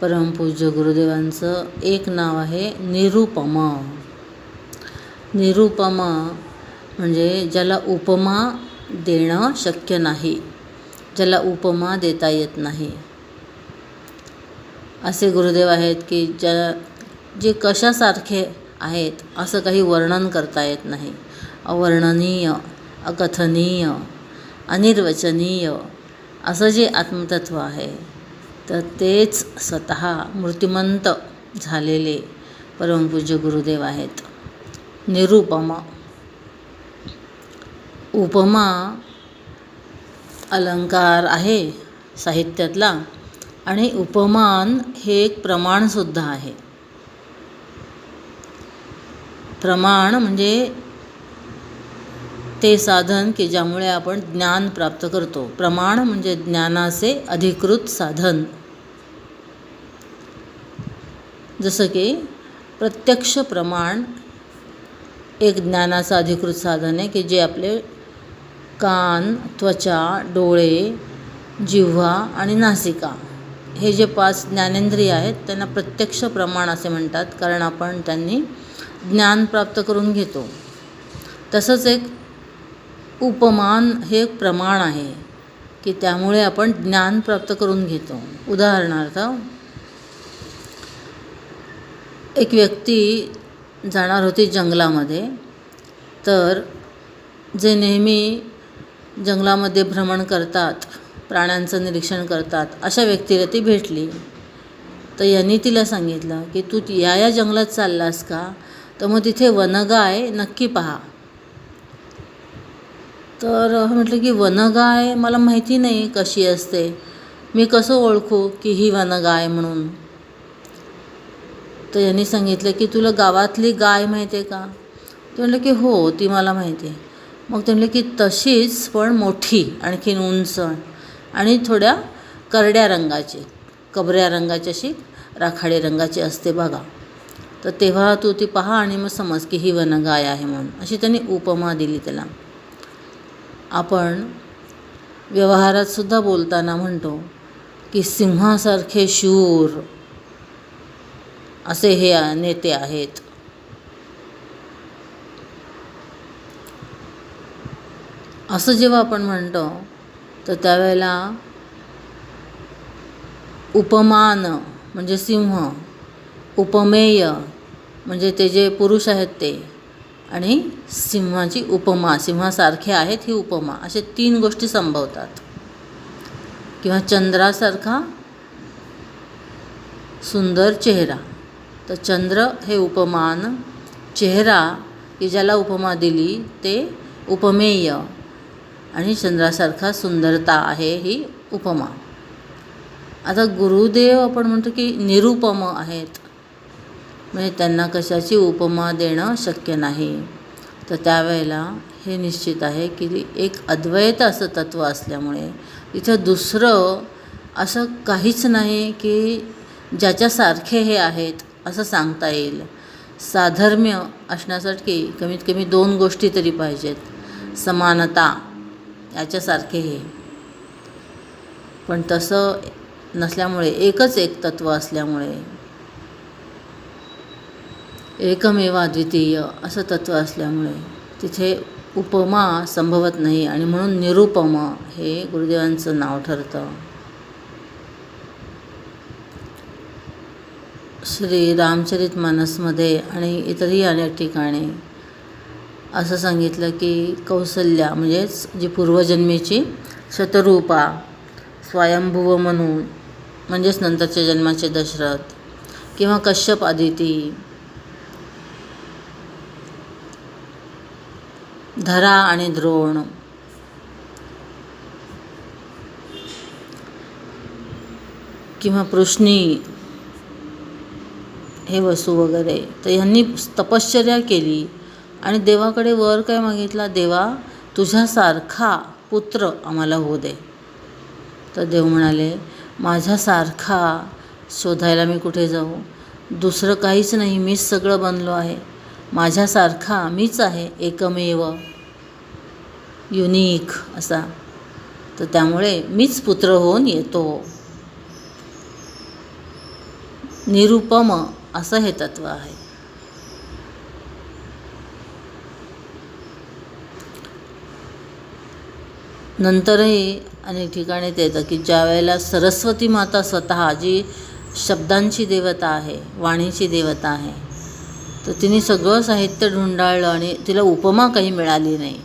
परमपूज्य गुरुदेवांचं एक नाव आहे निरुपमा. निरुपमा म्हणजे ज्याला उपमा देणं शक्य नाही ज्याला उपमा देता येत नाही. असे गुरुदेव आहेत की ज्या जे कशासारखे आहेत असं काही वर्णन करता येत नाही. अवर्णनीय अकथनीय अनिर्वचनीय असं जे आत्मतत्व आहे. तर तेच स्वतः मृत्युमंत झालेले परमपूज्य गुरुदेव आहेत. निरुपमा. उपमा अलंकार आहे साहित्यातला आणि उपमान हे एक प्रमाणसुद्धा आहे. प्रमाण म्हणजे ते साधन की ज्यामुळे आपण ज्ञान प्राप्त करतो. प्रमाण म्हणजे ज्ञानाचे अधिकृत साधन. जसं की प्रत्यक्ष प्रमाण एक ज्ञानाचं अधिकृत साधन आहे की जे आपले कान त्वचा डोळे जिव्हा आणि नासिका हे जे पाच ज्ञानेंद्रिय आहेत त्यांना प्रत्यक्ष प्रमाण असे म्हणतात कारण आपण त्यांनी ज्ञान प्राप्त करून घेतो. तसंच एक उपमान हे एक प्रमाण आहे की त्यामुळे आपण ज्ञान प्राप्त करून घेतो. उदाहरणार्थ एक व्यक्ती जाणार होती जंगलामध्ये तर जे नेहमी जंगलामध्ये भ्रमण करतात प्राण्यांचं निरीक्षण करतात अशा व्यक्तीला ती भेटली. तर यांनी तिला सांगितलं की तू या या जंगलात चाललास का? तर मग तिथे वनगाय नक्की पहा. तर म्हटलं की वनगाय मला माहिती नाही कशी असते. मी कसं ओळखू की ही वनगाय म्हणून? तर यांनी सांगितलं की तुला गावातली गाय माहिती आहे का? ते म्हटलं की हो ती मला माहिती आहे मग ते म्हटलं की तशीच पण मोठी आणखीन उंच आणि थोड्या करड्या रंगाची कबऱ्या रंगाची अशी राखाडी रंगाची असते बघा. तर तेव्हा तू ती पहा आणि मग समज की ही वनगाय आहे म्हणून. अशी त्यांनी उपमा दिली त्याला. आपण व्यवहारात सुद्धा बोलताना म्हणतो की सिंहासारखे शूर असे हे नेते आहेत. असं जेव्हा आपण म्हणतो तर त्यावेळेला उपमान म्हणजे सिंह उपमेय म्हणजे ते जे पुरुष आहेत ते आणि सिंहाची उपमा सिंहासारखे आहेत ही उपमा असे तीन गोष्टी संभवतात. किंवा चंद्रासारखा सुंदर चेहरा. तर चंद्र हे उपमान चेहरा की ज्याला उपमा दिली ते उपमेय. आणि चंद्रासारखा सुंदरता आहे ही उपमा. आता गुरुदेव आपण म्हणतो की निरुपम आहेत. म्हणजे त्यांना कशाची उपमा देणं शक्य नाही. तर त्यावेळेला हे निश्चित आहे की एक अद्वैत असं तत्त्व असल्यामुळे इथं दुसरं असं काहीच नाही की ज्याच्यासारखे हे आहेत. असं सांगता येईल. साधर्म्य असण्यासाठी कमीत कमी दोन गोष्टी तरी पाहिजेत. समानता याच्यासारखे हे. पण तसं नसल्यामुळे एकच एक तत्त्व असल्यामुळे. एकमेव अद्वितीय असं तत्त्व असल्यामुळे तिथे उपमा संभवत नाही आणि म्हणून निरुपमा हे गुरुदेवांचं नाव ठरतं. श्री रामचरित मानसमध्ये आणि इतरही अनेक ठिकाणी असं सांगितलं की कौसल्या म्हणजेच जी पूर्वजन्मीची शतरूपा स्वयंभुव म्हणून म्हणजेच नंतरच्या जन्माचे दशरथ किंवा कश्यप आदिती धरा आणि द्रोण. किंवा पृष्णी हे वसू वगैरे. तर ह्यांनी तपश्चर्या केली आणि देवाकडे वर काय मागितला? देवा तुझ्यासारखा पुत्र आम्हाला होऊ दे. तर देव म्हणाले माझ्यासारखा शोधायला मी कुठे जाऊ? दुसरं काहीच नाही मीच सगळं बनलो आहे. माझ्यासारखा मीच आहे एकमेव युनिक असा. तर त्यामुळे मीच पुत्र होऊन येतो. निरुपम असं हे तत्त्व आहे. नंतरही अनेक ठिकाणी ते येतं की ज्या वेळेला सरस्वती माता स्वतः जी शब्दांची देवता आहे वाणीची देवता आहे तर तिने सगळं साहित्य ढुंडाळलं आणि तिला उपमा काही मिळाली नाही.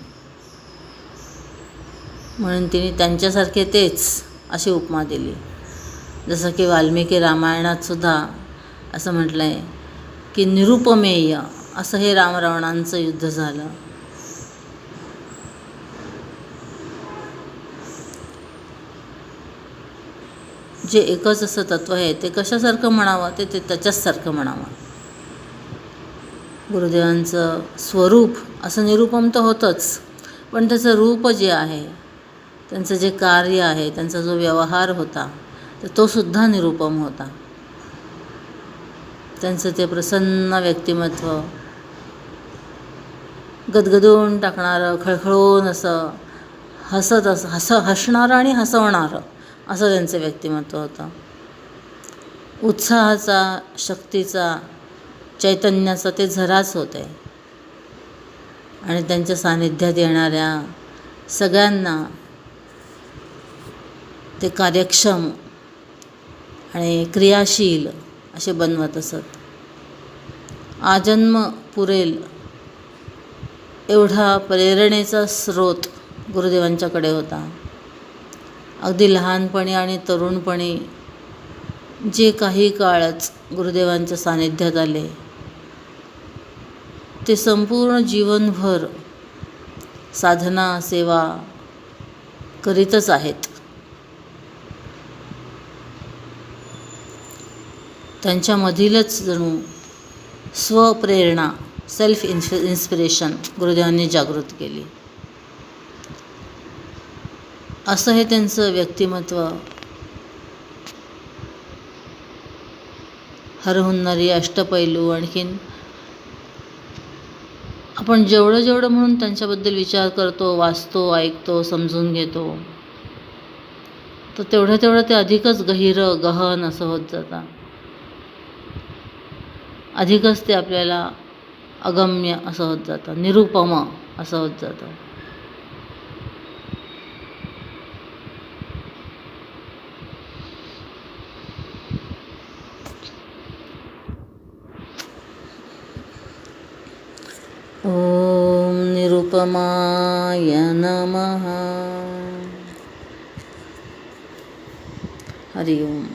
म्हणून तिने त्यांच्यासारखे तेच अशी उपमा दिली. जसं की वाल्मिकी रामायणात सुद्धा असं म्हटलं आहे की निरुपमेय असं हे रामरावणांचं युद्ध झालं. जे एकच असं तत्त्व आहे ते कशासारखं म्हणावं? ते ते त्याच्याचसारखं म्हणावं. गुरुदेवांचं स्वरूप असं निरूपम तर होतंच पण त्याचं रूप जे आहे त्यांचं जे कार्य आहे त्यांचा जो व्यवहार होता तर तो सुद्धा निरुपम होता. त्यांचं ते प्रसन्न व्यक्तिमत्व. गदगदून टाकणारं खळखळून असं हसत असं हस हसणारं आणि हसवणारं असं त्यांचं व्यक्तिमत्व होतं. उत्साहाचा शक्तीचा चैतन्याचा ते झराच होते. आणि त्यांच्या सान्निध्यात येणाऱ्या सगळ्यांना ते कार्यक्षम आणि क्रियाशील असे बनवत असत. आजन्म पुरेल एवढा प्रेरणेचा स्रोत गुरुदेवांच्याकडे होता. अगदी लहानपणी आणि तरुणपणी जे काही काळच गुरुदेवांच्या सानिध्यात आले ते संपूर्ण जीवनभर साधना सेवा करीतच आहेत. त्यांच्यामधीलच जणू स्वप्रेरणा सेल्फ इन्फ इन्स्पिरेशन गुरुदेवांनी जागृत केली. असं हे त्यांचं व्यक्तिमत्व. हरहुन्नरी अष्टपैलू आणखीन आपण जेवढं जेवढं म्हणून त्यांच्याबद्दल विचार करतो वाचतो ऐकतो समजून घेतो तर तेवढं तेवढं ते अधिकच गहिरं गहन असं होत जातं. अधिकच ते आपल्याला अगम्य असं होत जातं निरुपम असं होत जातं. ॐ निरुपमाय नमः. हरि ओम.